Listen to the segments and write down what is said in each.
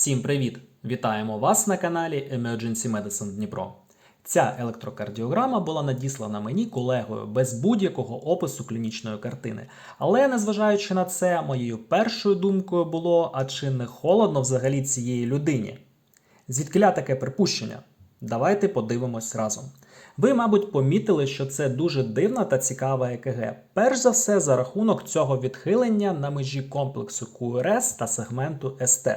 Всім привіт! Вітаємо вас на каналі Emergency Medicine Дніпро. Ця електрокардіограма була надіслана мені колегою без будь-якого опису клінічної картини. Але незважаючи на це, моєю першою думкою було: а чи не холодно взагалі цієї людині? Звідкиля таке припущення? Давайте подивимось разом. Ви, мабуть, помітили, що це дуже дивна та цікава ЕКГ. Перш за все, за рахунок цього відхилення на межі комплексу QRS та сегменту СТ.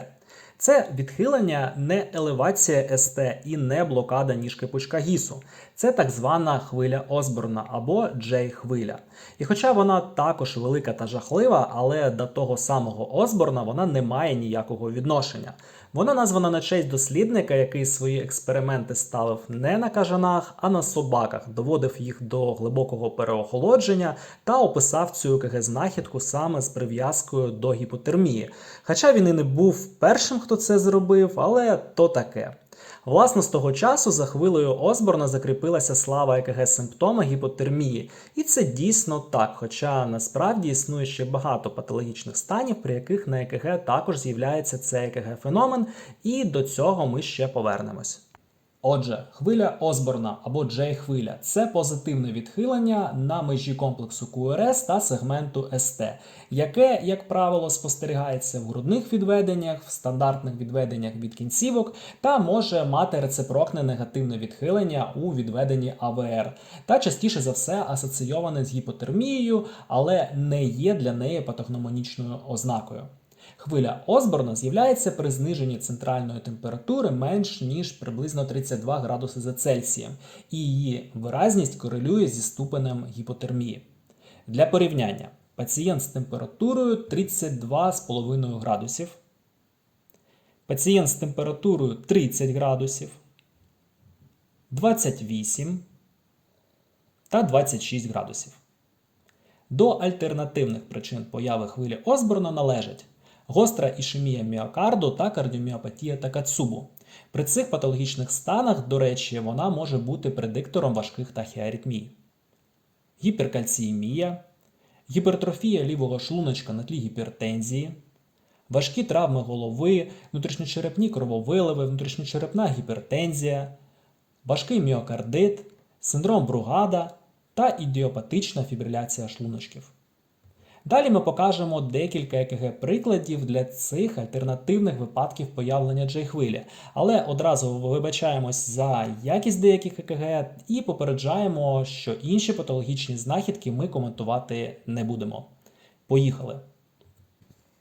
Це відхилення не елевація СТ і не блокада ніжки пучка гісу. Це так звана хвиля Осборна або J-хвиля. І хоча вона також велика та жахлива, але до того самого Осборна вона не має ніякого відношення. Вона названа на честь дослідника, який свої експерименти ставив не на кажанах, а на собаках, доводив їх до глибокого переохолодження та описав цю ЕКГ знахідку саме з прив'язкою до гіпотермії. Хоча він і не був першим, хто це зробив, але то таке. Власне, з того часу за хвилею Осборна закріпилася слава ЕКГ симптома гіпотермії. І це дійсно так, хоча насправді існує ще багато патологічних станів, при яких на ЕКГ також з'являється цей ЕКГ феномен, і до цього ми ще повернемось. Отже, хвиля Осборна або J-хвиля це позитивне відхилення на межі комплексу QRS та сегменту ST, яке, як правило, спостерігається в грудних відведеннях, в стандартних відведеннях від кінцівок та може мати рецепрокне негативне відхилення у відведенні АВР, та частіше за все асоційоване з гіпотермією, але не є для неї патогномонічною ознакою. Хвиля Осборна з'являється при зниженні центральної температури менш ніж приблизно 32 градуси за Цельсієм, і її виразність корелює зі ступенем гіпотермії. Для порівняння, пацієнт з температурою 32,5 градусів, пацієнт з температурою 30 градусів, 28 та 26 градусів. До альтернативних причин появи хвилі Осборна належать гостра ішемія міокарду та кардіоміопатія Такацубу. При цих патологічних станах, до речі, вона може бути предиктором важких тахіаритмій. Гіперкальціємія, гіпертрофія лівого шлуночка на тлі гіпертензії, важкі травми голови, внутрішньочерепні крововиливи, внутрішньочерепна гіпертензія, важкий міокардит, синдром Бругада та ідіопатична фібриляція шлуночків. Далі ми покажемо декілька ЕКГ прикладів для цих альтернативних випадків появлення J-хвилі, але одразу вибачаємось за якість деяких ЕКГ і попереджаємо, що інші патологічні знахідки ми коментувати не будемо. Поїхали!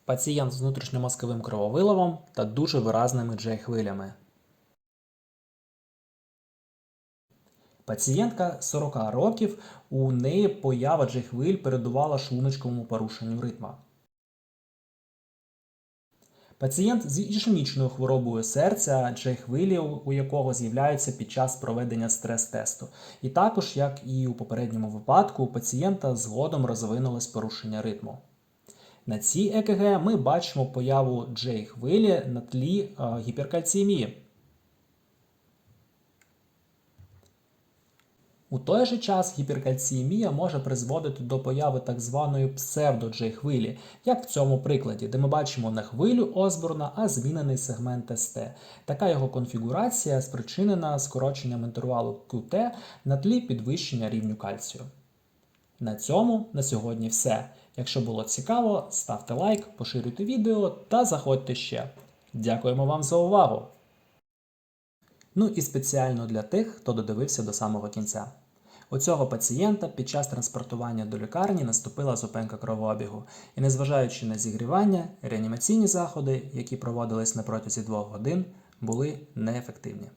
Пацієнт з внутрішньомозковим крововиливом та дуже виразними J-хвилями. Пацієнтка 40 років, у неї поява J-хвиль передувала шлуночковому порушенню ритма. Пацієнт з ішемічною хворобою серця, J-хвилі, у якого з'являються під час проведення стрес-тесту. І також, як і у попередньому випадку, у пацієнта згодом розвинулось порушення ритму. На цій ЕКГ ми бачимо появу J-хвилі на тлі е, У той же час гіперкальціємія може призводити до появи так званої псевдо-J-хвилі, як в цьому прикладі, де ми бачимо не хвилю Осборна, а змінений сегмент СТ. Така його конфігурація спричинена скороченням інтервалу QT на тлі підвищення рівню кальцію. На цьому на сьогодні все. Якщо було цікаво, ставте лайк, поширюйте відео та заходьте ще. Дякуємо вам за увагу! Ну і спеціально для тих, хто додивився до самого кінця. У цього пацієнта під час транспортування до лікарні наступила зупинка кровообігу, і, незважаючи на зігрівання, реанімаційні заходи, які проводились на протязі двох годин, були неефективні.